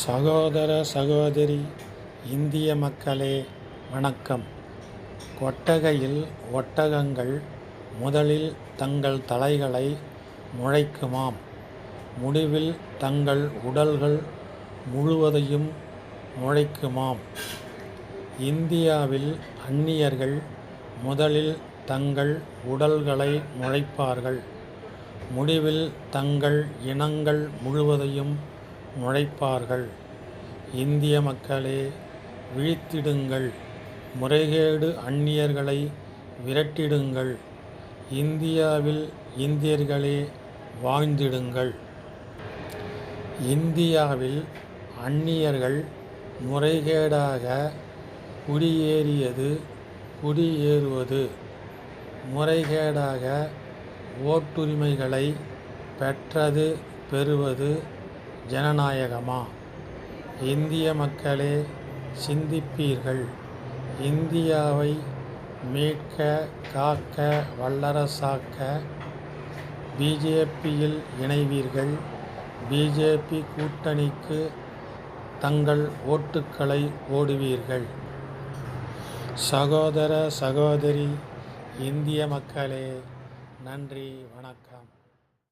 சகோதர சகோதரி இந்திய மக்களே வணக்கம். கொட்டகையில் ஒட்டகங்கள் முதலில் தங்கள் தலைகளை முளைக்குமாம். முடிவில் தங்கள் உடல்கள் முழுவதையும் முளைக்குமாம். இந்தியாவில் அந்நியர்கள் முதலில் தங்கள் உடல்களை முளைப்பார்கள். முடிவில் தங்கள் இனங்கள் முழுவதையும் நுழைப்பார்கள். இந்திய மக்களே விழித்திடுங்கள். முறைகேடு அந்நியர்களை விரட்டிடுங்கள். இந்தியாவில் இந்தியர்களே வாழ்ந்திடுங்கள். இந்தியாவில் அந்நியர்கள் முறைகேடாக குடியேறியது குடியேறுவது. முறைகேடாக ஓட்டுரிமைகளை பெற்றது பெறுவது. ஜனநாயகமா? இந்திய மக்களே சிந்திப்பீர்கள். இந்தியாவை மீட்க காக்க வல்லரசாக்க பிஜேபியில் இணைவீர்கள். பிஜேபி கூட்டணிக்கு தங்கள் ஓட்டுக்களை ஓடுவீர்கள். சகோதர சகோதரி இந்திய மக்களே நன்றி வணக்கம்.